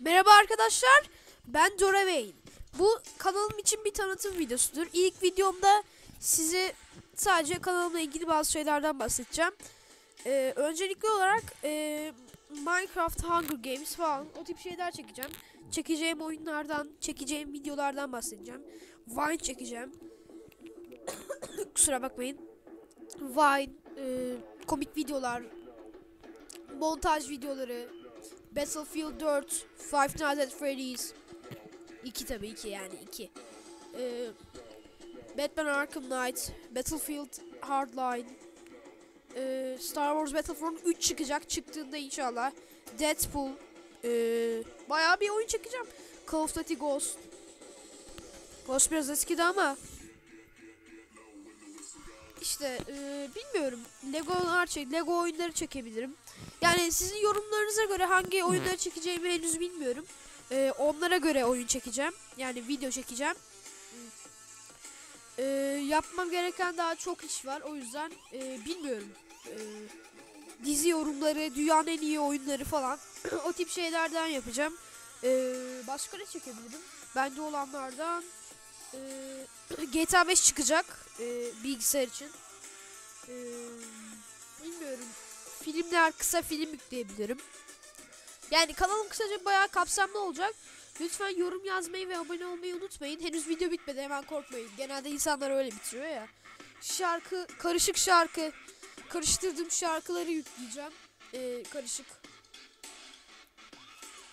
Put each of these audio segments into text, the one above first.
Merhaba arkadaşlar, ben Dora Wayne. Bu kanalım için bir tanıtım videosudur. İlk videomda size sadece kanalımla ilgili bazı şeylerden bahsedeceğim. Ee, öncelikli olarak e, Minecraft, Hunger Games falan o tip şeyler çekeceğim. Çekeceğim oyunlardan, çekeceğim videolardan bahsedeceğim. Vine çekeceğim. Kusura bakmayın. Vine, e, komik videolar, montaj videoları, Battlefield 4, Five Nights at Freddy's. 2 tabii ki yani 2 ee, Batman Arkham Knight Battlefield Hardline. Ee, Star Wars Battlefront 3 çıkacak. Çıktığında inşallah Deadpool ee, bayağı bir oyun çekeceğim. Call of Duty Ghost. Ghost biraz eskidi ama. İşte ee, bilmiyorum. Lego'lar çek Lego oyunları çekebilirim yani sizin yorumlarınıza göre hangi oyunları çekeceğimi henüz bilmiyorum. Ee, onlara göre oyun çekeceğim. Yani video çekeceğim. Ee, yapmam gereken daha çok iş var. O yüzden e, bilmiyorum. Ee, dizi yorumları, dünyanın en iyi oyunları falan. o tip şeylerden yapacağım. Ee, başka ne çekebilirim? Bence olanlardan e, GTA 5 çıkacak e, bilgisayar için. Ee, bilmiyorum filmler, kısa film yükleyebilirim. Yani kanalım kısaca bayağı kapsamlı olacak. Lütfen yorum yazmayı ve abone olmayı unutmayın. Henüz video bitmedi hemen korkmayın. Genelde insanlar öyle bitiriyor ya. Şarkı, karışık şarkı, karıştırdığım şarkıları yükleyeceğim. Ee, karışık.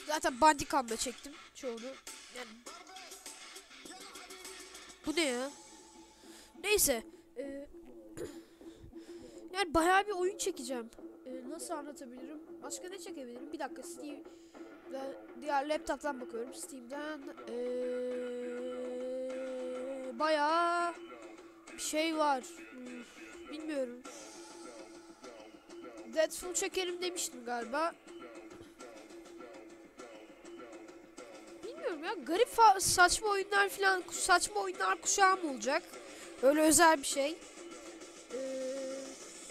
Zaten Bandicam'da çektim çoğunu. Yani... Bu ne ya? Neyse. Ee, yani bayağı bir oyun çekeceğim. Ee, nasıl anlatabilirim? Başka ne çekebilirim? Bir dakika Steam ve diğer laptop'tan bakıyorum. Steam'den ee, bayağı bir şey var. Hmm, bilmiyorum. Deadpool çekerim demiştim galiba. Bilmiyorum ya garip saçma oyunlar falan saçma oyunlar kuşağım olacak. Öyle özel bir şey. Ee,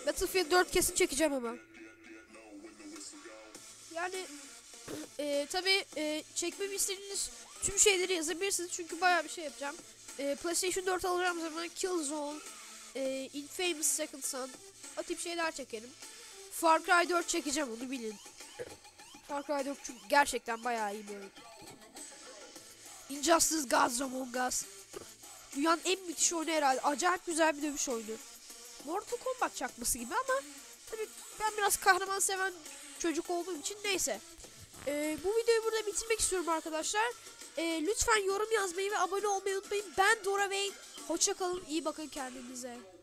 Battlefield 4 kesin çekeceğim ama. Yani e, tabi e, çekmemi istediğiniz tüm şeyleri yazabilirsiniz çünkü bayağı bir şey yapacağım. E, PlayStation 4 alacağım zaman Killzone, e, Infamous Second Son o tip şeyler çekerim. Far Cry 4 çekeceğim onu bilin. Far Cry 4 çünkü gerçekten bayağı iyi bir oyun. Injustice Gods Among Us. Dünyanın en müthiş oyunu herhalde. Acayip güzel bir dövüş oyunu. Mortal Kombat çakması gibi ama tabii ben biraz kahraman seven çocuk olduğum için neyse. Ee, bu videoyu burada bitirmek istiyorum arkadaşlar. Ee, lütfen yorum yazmayı ve abone olmayı unutmayın. Ben Dora Wayne. Hoşça kalın. iyi bakın kendinize.